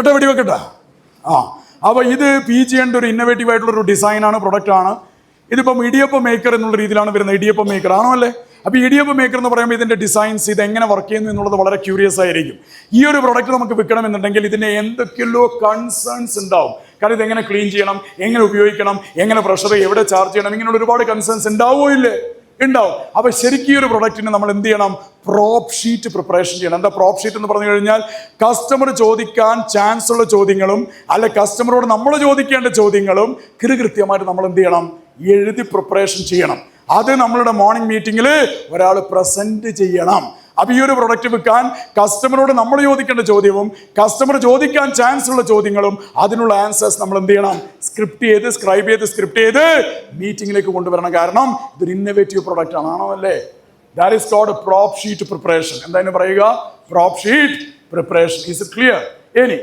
കേട്ടോ വെടി വെക്കട്ടെ ആ അപ്പോൾ ഇത് പി ജിയുടെ ഒരു ഇന്നോവേറ്റീവ് ആയിട്ടുള്ള ഒരു ഡിസൈനാണ് പ്രൊഡക്റ്റ് ആണ്. ഇതിപ്പം ഇടിയപ്പം മേക്കർ എന്നുള്ള രീതിയിലാണ് വരുന്നത്. ഇടിയപ്പം മേക്കർ ആണോ അല്ലേ? അപ്പോൾ ഇടിയപ്പം മേക്കർ എന്ന് പറയുമ്പോൾ ഇതിന്റെ ഡിസൈൻസ് ഇത് എങ്ങനെ വർക്ക് ചെയ്യുന്നു എന്നുള്ളത് വളരെ ക്യൂരിയസ് ആയിരിക്കും. ഈ ഒരു പ്രൊഡക്റ്റ് നമുക്ക് വിൽക്കണമെന്നുണ്ടെങ്കിൽ ഇതിന് എന്തൊക്കെയല്ലോ കൺസേൺസ് ഉണ്ടാവും. കാരണം ഇത് എങ്ങനെ ക്ലീൻ ചെയ്യണം എങ്ങനെ ഉപയോഗിക്കണം എങ്ങനെ പ്രഷർ എവിടെ ചാർജ് ചെയ്യണം ഇങ്ങനെയുള്ള ഒരുപാട് കൺസേൺസ് ഉണ്ടാവുമോ ഇല്ലേ ഉണ്ടാവും. അപ്പൊ ശരിക്കും ഈ ഒരു പ്രൊഡക്റ്റിന് നമ്മൾ എന്ത് ചെയ്യണം? പ്രോപ്പ് ഷീറ്റ് പ്രിപ്പറേഷൻ ചെയ്യണം. എന്താ പ്രോപ്പ് ഷീറ്റ് എന്ന് പറഞ്ഞു കഴിഞ്ഞാൽ കസ്റ്റമർ ചോദിക്കാൻ ചാൻസ് ഉള്ള ചോദ്യങ്ങളും അല്ലെ കസ്റ്റമറോട് നമ്മൾ ചോദിക്കേണ്ട ചോദ്യങ്ങളും കൃത്യമായിട്ട് നമ്മൾ എന്ത് ചെയ്യണം? എഴുതി പ്രിപ്പറേഷൻ ചെയ്യണം. അത് നമ്മളുടെ മോർണിംഗ് മീറ്റിംഗിൽ ഒരാൾ പ്രസന്റ് ചെയ്യണം. അപ്പൊ ഈ ഒരു പ്രൊഡക്റ്റ് വിൽക്കാൻ കസ്റ്റമറോട് നമ്മൾ ചോദിക്കേണ്ട ചോദ്യവും കസ്റ്റമർ ചോദിക്കാൻ ചാൻസ് ഉള്ള ചോദ്യങ്ങളും അതിനുള്ള ആൻസേഴ്സ് നമ്മൾ എന്ത് ചെയ്യണം? സ്ക്രിപ്റ്റ് ചെയ്ത് സ്ക്രൈബ് ചെയ്ത് സ്ക്രിപ്റ്റ് ചെയ്ത് മീറ്റിംഗിലേക്ക് കൊണ്ടുവരണം. കാരണം ഇതൊരു ഇന്നോവേറ്റീവ് പ്രൊഡക്റ്റ് ആണ്. ആണോ അല്ലേ? That is called prop sheet preparation എന്തായാലും പറയുക? Prop sheet preparation is it clear ഇനി